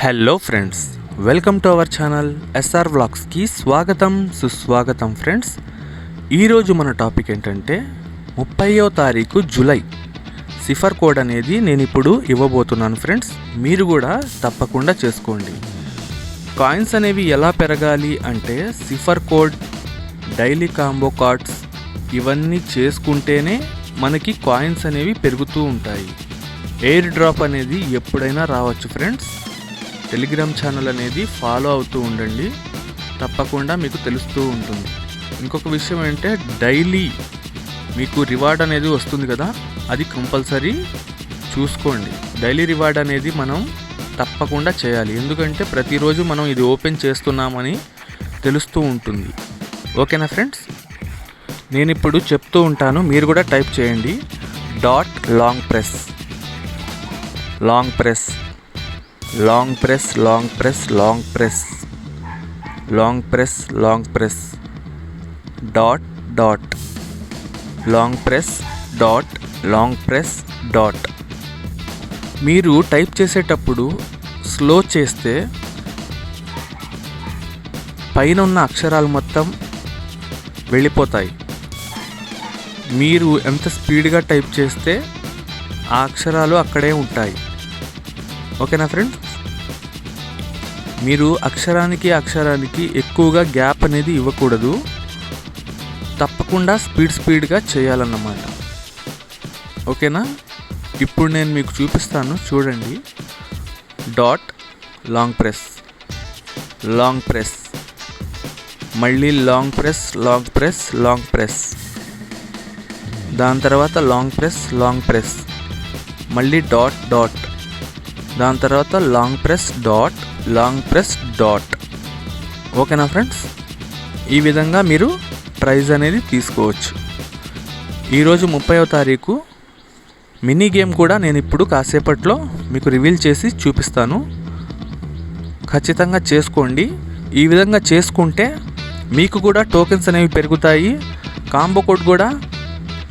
Hello friends welcome to our channel SR వ్లాగ్స్కి స్వాగతం సుస్వాగతం friends ఈరోజు మన టాపిక్ ఏంటంటే ముప్పయో తారీఖు జూలై. సిఫర్ కోడ్ అనేది నేను ఇప్పుడు ఇవ్వబోతున్నాను ఫ్రెండ్స్ మీరు కూడా తప్పకుండా చేసుకోండి. కాయిన్స్ అనేవి ఎలా పెరగాలి అంటే cipher code daily combo cards ఇవన్నీ చేసుకుంటేనే మనకి కాయిన్స్ అనేవి పెరుగుతూ ఉంటాయి. ఎయిర్ డ్రాప్ అనేది ఎప్పుడైనా రావచ్చు ఫ్రెండ్స్ టెలిగ్రామ్ ఛానల్ అనేది ఫాలో అవుతూ ఉండండి. తప్పకుండా మీకు తెలుస్తూ ఉంటుంది. ఇంకొక విషయం ఏంటంటే డైలీ మీకు రివార్డ్ అనేది వస్తుంది కదా అది కంపల్సరీ చూసుకోండి. డైలీ రివార్డ్ అనేది మనం తప్పకుండా చేయాలి. ఎందుకంటే ప్రతిరోజు మనం ఇది ఓపెన్ చేస్తున్నామని తెలుస్తూ ఉంటుంది. ఓకేనా ఫ్రెండ్స్? నేను ఇప్పుడు చెప్తూ ఉంటాను. మీరు కూడా టైప్ చేయండి. Dot long press. Long press. Long press long press long press long press long press dot dot long press dot long press dot మీరు టైప్ చేసేటప్పుడు స్లో చేస్తే పైన ఉన్న అక్షరాలు మొత్తం వెళ్ళిపోతాయి. మీరు ఎంత స్పీడ్గా టైప్ చేస్తే ఆ అక్షరాలు అక్కడే ఉంటాయి. ఓకేనా ఫ్రెండ్స్? మీరు అక్షరానికి అక్షరానికి ఎక్కువగా గ్యాప్ అనేది ఇవ్వకూడదు. తప్పకుండా స్పీడ్ స్పీడ్గా చేయాలన్నమాట. ఓకేనా? ఇప్పుడు నేను మీకు చూపిస్తాను చూడండి. Dot long press long press. మళ్ళీ long press long press long press. దాని తర్వాత లాంగ్ ప్రెస్ లాంగ్ ప్రెస్. మళ్ళీ డాట్ డాట్. దాని తర్వాత long press dot long press dot ఓకేనా ఫ్రెండ్స్ ఈ విధంగా మీరు ప్రైజ్ అనేది తీసుకోవచ్చు. ఈరోజు ముప్పైవ తారీఖు. మినీ గేమ్ కూడా నేను ఇప్పుడు కాసేపట్లో మీకు రివీల్ చేసి చూపిస్తాను. ఖచ్చితంగా చేసుకోండి. ఈ విధంగా చేసుకుంటే మీకు కూడా టోకెన్స్ అనేవి పెరుగుతాయి. కాంబో కోడ్ కూడా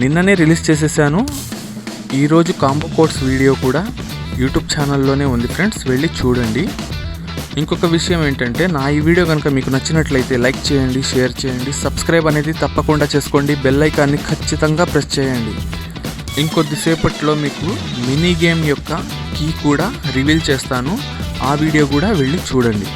నిన్ననే రిలీజ్ చేసేసాను. ఈరోజు కాంబో కోడ్స్ వీడియో కూడా. యూట్యూబ్ ఛానల్లోనే ఉంది ఫ్రెండ్స్ వెళ్ళి చూడండి. ఇంకొక విషయం ఏంటంటే నా ఈ వీడియో కనుక మీకు నచ్చినట్లయితే లైక్ చేయండి షేర్ చేయండి సబ్స్క్రైబ్ అనేది తప్పకుండా చేసుకోండి బెల్ ఐకాన్ని ఖచ్చితంగా ప్రెస్ చేయండి. ఇంకొద్దిసేపట్లో మీకు మినీ గేమ్ యొక్క కీ కూడా రివీల్ చేస్తాను. ఆ వీడియో కూడా వెళ్ళి చూడండి.